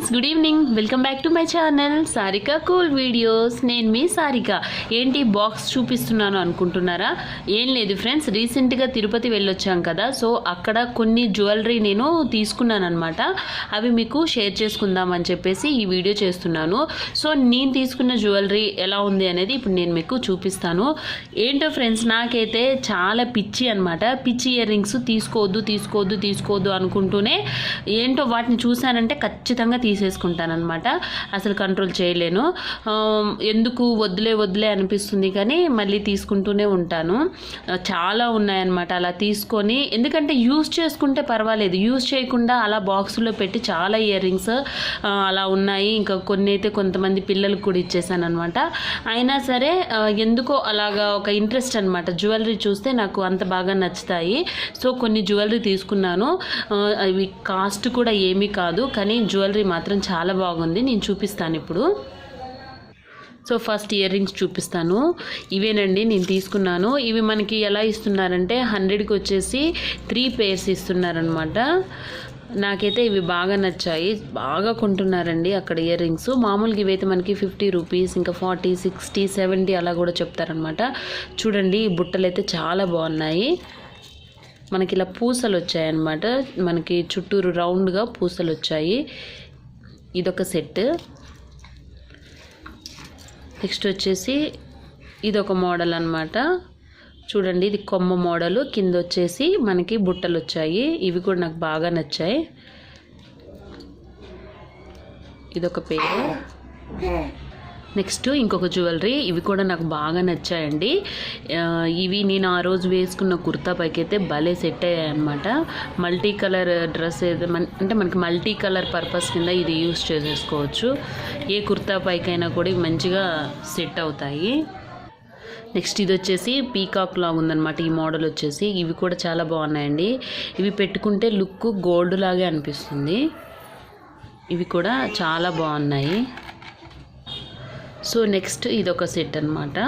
Friends good evening welcome back to my channel Sarika cool videos నేను మీ సారిక. ఏంటి box చూపిస్తున్నాను అనుకుంటున్నారా? ఏం లేదు ఫ్రెండ్స్ రీసెంట్గా తిరుపతి వెళ్ళొచ్చాం కదా. సో అక్కడ కొన్ని జ్యువెలరీ నేను తీసుకున్నాను అనమాట అవి మీకు షేర్ చేసుకుందామని చెప్పేసి ఈ వీడియో చేస్తున్నాను. సో నేను తీసుకున్న జ్యువెలరీ ఎలా ఉంది అనేది ఇప్పుడు నేను మీకు చూపిస్తాను. ఏంటో ఫ్రెండ్స్ నాకైతే చాలా పిచ్చి అనమాట పిచ్చి ఇయర్ రింగ్స్ తీసుకోవద్దు తీసుకోవద్దు తీసుకోవద్దు అనుకుంటూనే ఏంటో వాటిని చూశానంటే ఖచ్చితంగా తీసేసుకుంటానమాట అసలు కంట్రోల్ చేయలేను. ఎందుకు వద్దులే వద్దులే అనిపిస్తుంది కానీ మళ్ళీ తీసుకుంటూనే ఉంటాను. చాలా ఉన్నాయన్నమాట. అలా తీసుకొని ఎందుకంటే యూస్ చేసుకుంటే పర్వాలేదు. యూస్ చేయకుండా అలా బాక్సులో పెట్టి చాలా ఇయర్ రింగ్స్ అలా ఉన్నాయి. ఇంకా కొన్ని అయితే కొంతమంది పిల్లలకు కూడా ఇచ్చేసాను అనమాట అయినా సరే ఎందుకో అలాగా ఒక ఇంట్రెస్ట్ అనమాట జ్యువెలరీ చూస్తే నాకు అంత బాగా నచ్చుతాయి. సో కొన్ని జ్యువెలరీ తీసుకున్నాను. అవి కాస్ట్ కూడా ఏమీ కాదు. కానీ జ్యువెలరీ మాత్రం మాత్రం చాలా బాగుంది. నేను చూపిస్తాను ఇప్పుడు. సో ఫస్ట్ ఇయర్ రింగ్స్ చూపిస్తాను. ఇవేనండి నేను తీసుకున్నాను. ఇవి మనకి ఎలా ఇస్తున్నారంటే హండ్రెడ్కి వచ్చేసి త్రీ పేర్స్ ఇస్తున్నారనమాట నాకైతే ఇవి బాగా నచ్చాయి. బాగా కొంటున్నారండి అక్కడ ఇయర్ రింగ్స్. మామూలుగా ఇవైతే మనకి ఫిఫ్టీ రూపీస్ ఇంకా ఫార్టీ సిక్స్టీ సెవెంటీ అలా కూడా చెప్తారనమాట చూడండి ఈ బుట్టలు అయితే చాలా బాగున్నాయి. మనకి ఇలా పూసలు వచ్చాయన్నమాట మనకి చుట్టూరు రౌండ్గా పూసలు వచ్చాయి ఇదొక సెట్. నెక్స్ట్ వచ్చేసి ఇదొక మోడల్ అన్నమాట. చూడండి ఇది కొమ్మ మోడల్. కింద వచ్చేసి మనకి బుట్టలు వచ్చాయి. ఇవి కూడా నాకు బాగా నచ్చాయి. ఇదొక పేరు. నెక్స్ట్ ఇంకొక జ్యువెలరీ ఇవి కూడా నాకు బాగా నచ్చాయండి. ఇవి నేను ఆ రోజు వేసుకున్న కుర్తా పైకి అయితే భలే సెట్ అయ్యాయి అనమాట మల్టీ కలర్ డ్రెస్ ఏదో మన- అంటే మనకి మల్టీ కలర్ పర్పస్ కింద ఇది యూస్ చేసేసుకోవచ్చు. ఏ కుర్తా పైకైనా కూడా ఇవి మంచిగా సెట్ అవుతాయి. నెక్స్ట్ ఇది వచ్చేసి పీకాక్ లాగా ఉందన్నమాట. ఈ మోడల్ వచ్చేసి ఇవి కూడా చాలా బాగున్నాయండి. ఇవి పెట్టుకుంటే లుక్ గోల్డ్ లాగే అనిపిస్తుంది. ఇవి కూడా చాలా బాగున్నాయి. సో నెక్స్ట్ ఇది ఒక సెట్ అనమాట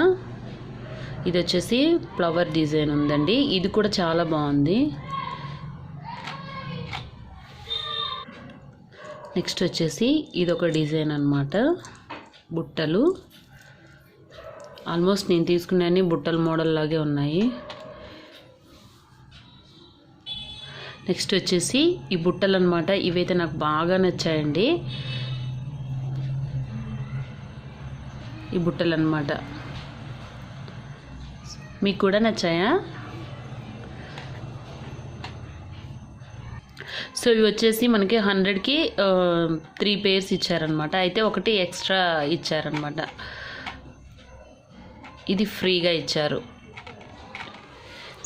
ఇది వచ్చేసి ఫ్లవర్ డిజైన్ ఉందండి. ఇది కూడా చాలా బాగుంది. నెక్స్ట్ వచ్చేసి ఇది ఒక డిజైన్ అనమాట బుట్టలు. ఆల్మోస్ట్ నేను తీసుకునే బుట్టల మోడల్ లాగే ఉన్నాయి. నెక్స్ట్ వచ్చేసి ఈ బుట్టలు అనమాట ఇవైతే నాకు బాగా నచ్చాయండి. ఈ బుట్టలు అనమాట మీకు కూడా నచ్చాయా? సో ఇవి వచ్చేసి మనకి హండ్రెడ్కి త్రీ పేర్స్ ఇచ్చారనమాట అయితే ఒకటి ఎక్స్ట్రా ఇచ్చారనమాట ఇది ఫ్రీగా ఇచ్చారు.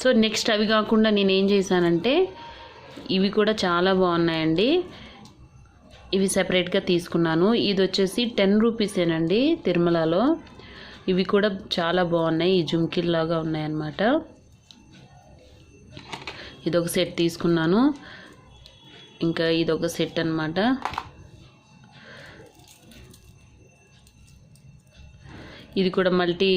సో నెక్స్ట్ అవి కాకుండా నేనేం చేశానంటే ఇవి కూడా చాలా బాగున్నాయండి. ఇవి సెపరేట్గా తీసుకున్నాను. ఇది వచ్చేసి టెన్ రూపీసేనండి తిరుమలలో. ఇవి కూడా చాలా బాగున్నాయి. ఈ జుమ్కిల్లాగా ఉన్నాయన్నమాట. ఇదొక సెట్ తీసుకున్నాను. ఇంకా ఇదొక సెట్ అన్నమాట. ఇది కూడా మల్టీ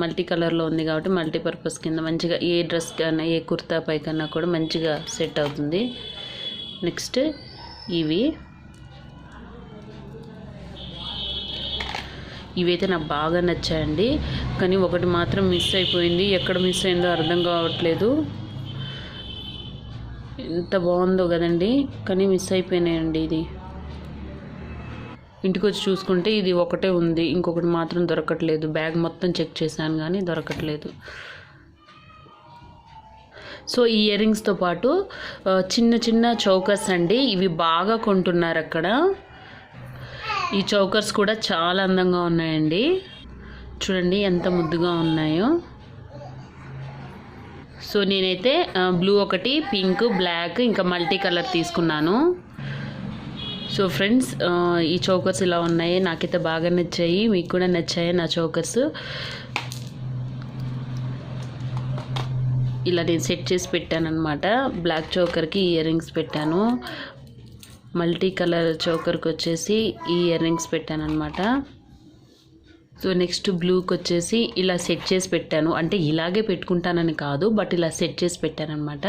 మల్టీ కలర్లో ఉంది కాబట్టి మల్టీపర్పస్ కింద మంచిగా ఏ డ్రెస్ కన్నా ఏ కుర్తా పైకన్నా కూడా మంచిగా సెట్ అవుతుంది. నెక్స్ట్ ఇవి. ఇవైతే నాకు బాగా నచ్చాయండి. కానీ ఒకటి మాత్రం మిస్ అయిపోయింది. ఎక్కడ మిస్ అయిందో అర్థం కావట్లేదు. ఎంత బాగుందో కదండి. కానీ మిస్ అయిపోయినాయండి ఇది. ఇంటికి వచ్చి చూసుకుంటే ఇది ఒకటే ఉంది. ఇంకొకటి మాత్రం దొరకట్లేదు. బ్యాగ్ మొత్తం చెక్ చేశాను కానీ దొరకట్లేదు. సో ఈ ఇయర్ రింగ్స్తో పాటు చిన్న చిన్న చౌకర్స్ అండి. ఇవి బాగా కొంటున్నారు అక్కడ. ఈ చౌకర్స్ కూడా చాలా అందంగా ఉన్నాయండి. చూడండి ఎంత ముద్దుగా ఉన్నాయో. సో నేనైతే బ్లూ ఒకటి పింక్ బ్లాక్ ఇంకా మల్టీ కలర్ తీసుకున్నాను. సో ఫ్రెండ్స్ ఈ చౌకర్స్ ఇలా ఉన్నాయి. నాకైతే బాగా నచ్చాయి. మీకు కూడా నచ్చాయి నా చౌకర్స్? ఇలా నేను సెట్ చేసి పెట్టాను అనమాట బ్లాక్ చౌకర్కి ఇయర్ రింగ్స్ పెట్టాను. మల్టీ కలర్ చౌకర్కి వచ్చేసి ఈ ఇయర్ రింగ్స్ పెట్టాను అనమాట సో నెక్స్ట్ బ్లూకి వచ్చేసి ఇలా సెట్ చేసి పెట్టాను. అంటే ఇలాగే పెట్టుకుంటానని కాదు బట్ ఇలా సెట్ చేసి పెట్టానమాట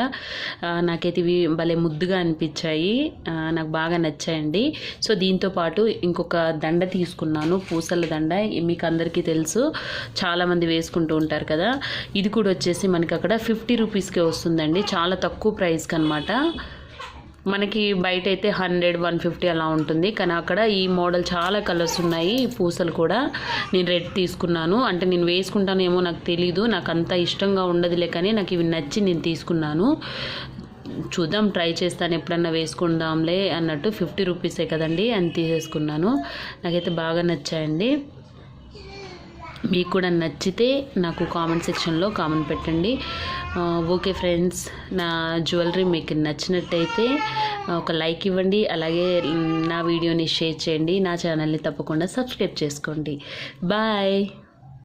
నాకైతే ఇవి భలే ముద్దుగా అనిపించాయి. నాకు బాగా నచ్చాయండి. సో దీంతో పాటు ఇంకొక దండ తీసుకున్నాను పూసల దండ. మీకు అందరికీ తెలుసు చాలామంది వేసుకుంటూ ఉంటారు కదా. ఇది కూడా వచ్చేసి మనకి అక్కడ ఫిఫ్టీ రూపీస్కే వస్తుందండి. చాలా తక్కువ ప్రైస్కి అనమాట మనకి బయట అయితే హండ్రెడ్ వన్ ఫిఫ్టీ అలా ఉంటుంది. కానీ అక్కడ ఈ మోడల్ చాలా కలర్స్ ఉన్నాయి. పూసలు కూడా నేను రెడ్ తీసుకున్నాను. అంటే నేను వేసుకుంటానేమో నాకు తెలీదు. నాకు అంత ఇష్టంగా ఉండదులే కానీ నాకు ఇవి నచ్చి నేను తీసుకున్నాను. చూద్దాం ట్రై చేస్తాను. ఎప్పుడన్నా వేసుకుందాంలే అన్నట్టు ఫిఫ్టీ రూపీసే కదండి అని తీసేసుకున్నాను. నాకైతే బాగా నచ్చాయండి. మీకు కూడా నచ్చితే నాకు కామెంట్ సెక్షన్లో కామెంట్ పెట్టండి. ఓకే ఫ్రెండ్స్ నా జ్యువెలరీ మీకు నచ్చినట్టయితే ఒక లైక్ ఇవ్వండి. అలాగే నా వీడియోని షేర్ చేయండి. నా ఛానల్ని తప్పకుండా సబ్స్క్రైబ్ చేసుకోండి. బాయ్